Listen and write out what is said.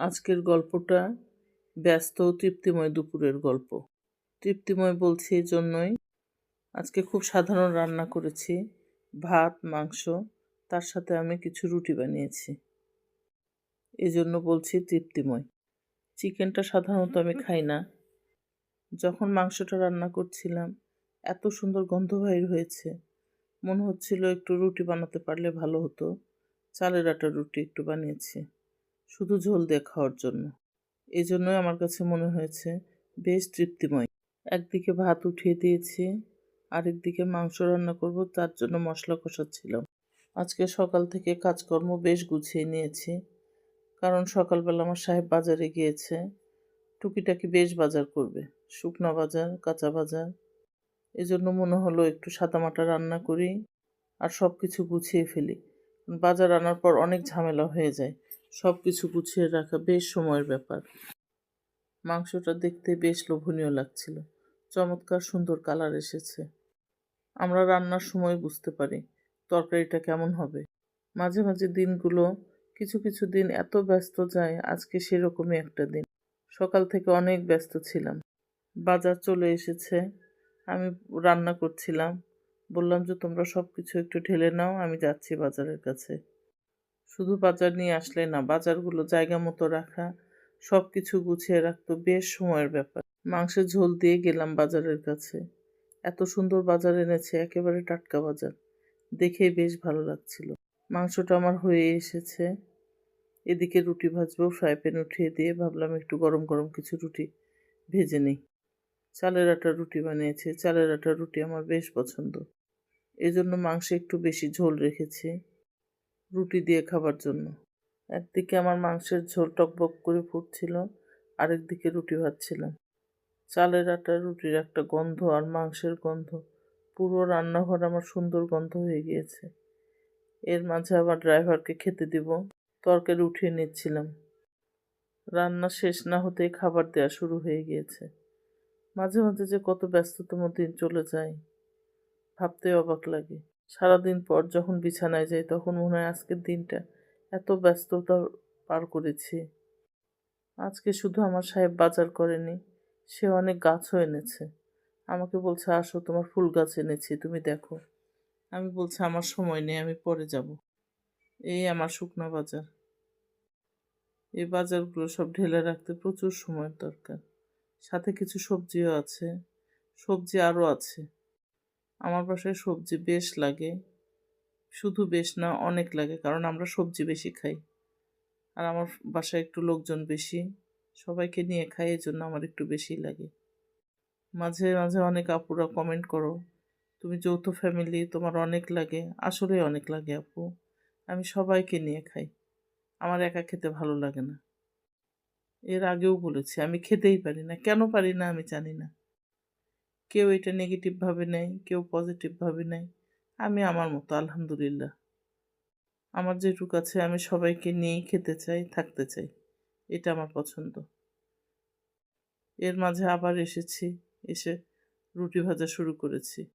আজকের গল্পটা ব্যস্ত তৃপ্তিময় দুপুরের গল্প। তৃপ্তিময় বলছি এই জন্যই, আজকে খুব সাধারণ রান্না করেছি, ভাত, মাংস, তার সাথে আমি কিছু রুটি বানিয়েছি। এই জন্য বলছি তৃপ্তিময়। চিকেনটা সাধারণত আমি খাই না। যখন মাংসটা রান্না করছিলাম, এত সুন্দর গন্ধ বাইর হয়েছে। মনে হচ্ছিল একটু রুটি বানাতে পারলে ভালো হতো। চালের আটার রুটি একটু বানিয়েছি। শুধু ঝোল দিয়ে খাওয়ার জন্য। এই জন্যই আমার কাছে মনে হয়েছে, বেশ তৃপ্তিময়। একদিকে ভাত উঠিয়ে দিয়েছি, আরেকদিকে মাংস রান্না করব, তার জন্য মশলা কষাচ্ছিলাম। আজকে সকাল থেকে কাজকর্ম বেশ গুছিয়ে নিয়েছি, কারণ সকালবেলা আমার সাহেব বাজারে গিয়েছে। টুকিটাকি বেশ বাজার করবে, শুকনা বাজার, কাঁচা বাজার। এজন্য মনে হলো একটু সাদামাটা রান্না করি আর সব কিছু গুছিয়ে ফেলি। বাজার আনার পর অনেক ঝামেলা হয়ে যায় সব কিছু গুছিয়ে রাখা বেশ সময়ের ব্যাপার। মাংসটা দেখতে বেশ লোভনীয় লাগছিল। চমৎকার সুন্দর কালার এসেছে। আমরা রান্নার সময় বুঝতে পারি তরকারিটা কেমন হবে। মাঝে মাঝে দিনগুলো কিছু কিছু দিন এত ব্যস্ত যায়, আজকে সেরকমই একটা দিন। সকাল থেকে অনেক ব্যস্ত ছিলাম। বাজার চলে এসেছে। আমি রান্না করছিলাম। বললাম যে, তোমরা সব কিছু একটু ঢেলে নাও, আমি যাচ্ছি বাজারের কাছে। শুধু বাজার নিয়ে আসলে না, বাজারগুলো জায়গা মতো রাখা সব কিছু গুছিয়ে রাখতো বেশ সময়ের ব্যাপার। মাংসের ঝোল দিয়ে গেলাম বাজারের কাছে। এত সুন্দর বাজার এনেছে, একেবারে টাটকা বাজার। দেখেই বেশ ভালো লাগছিল। মাংসটা আমার হয়ে এসেছে। এদিকে রুটি ভাজবো ফ্রাই প্যান উঠিয়ে দিয়ে ভাবলাম একটু গরম গরম কিছু রুটি ভেজে নিই। চালের আটার রুটি বানিয়েছে, চালের আটার রুটি আমার বেশ পছন্দ। এজন্য মাংসে একটু বেশি ঝোল রেখেছি। রুটি দিয়ে খাবার জন্য। একদিকে আমার মাংসের ঝোল টকবক করে ফুটছিল, আরেকদিকে রুটি ভাজছিলাম। চালের আটার রুটির একটা গন্ধ আর মাংসের গন্ধ। পুরো রান্নাঘর আমার সুন্দর গন্ধ হয়ে গিয়েছে। এর মাঝে আবার ড্রাইভারকে খেতে দিব, তরকারি উঠিয়ে নিচ্ছিলাম। রান্না শেষ না হতেই খাবার দেওয়া শুরু হয়ে গিয়েছে। মাঝে মাঝে যে কত ব্যস্ততম দিন চলে যায় ভাবতে অবাক লাগে। সারাদিন পর যখন বিছানায় যাই তখন মনে হয় আজকের দিনটা এত ব্যস্ততা পার করেছি। আজকে শুধু আমার সাহেব বাজার করেনি, সে অনেক গাছও এনেছে। আমাকে বলছে, আসো, তোমার ফুল গাছ এনেছি, তুমি দেখো। আমি বলছি, আমার সময় নেই, আমি পরে যাব। এই আমার শুকনো বাজার। এই বাজারগুলো সব ঢেলে রাখতে প্রচুর সময়ের দরকার। সাথে কিছু সবজিও আছে। সবজি আরও আছে। আমার বাসায় সবজি বেশ লাগে। শুধু বেশ না, অনেক লাগে, কারণ আমরা সবজি বেশি খাই। আর আমার বাসায় একটু লোকজন বেশি, সবাইকে নিয়ে খাই এই জন্য আমার একটু বেশি লাগে। মাঝে মাঝে অনেক আপুরা কমেন্ট করো, তুমি যৌথ ফ্যামিলি তোমার অনেক লাগে। আসলে অনেক লাগে আপু। আমি সবাইকে নিয়ে খাই। আমার একা খেতে ভালো লাগে না। এর আগেও বলেছি, আমি খেতেই পারি না। কেন পারি না আমি জানি না। কেউ এটা নেগেটিভভাবে নেয়, কেউ পজিটিভভাবে নেয়। আমি আমার মতো, আলহামদুলিল্লাহ। আমার যেটুকু আছে, আমি সবাইকে নিয়েই খেতে চাই, থাকতে চাই। এটা আমার পছন্দ। এর মাঝে আবার এসেছি, এসে রুটি ভাজা শুরু করেছি।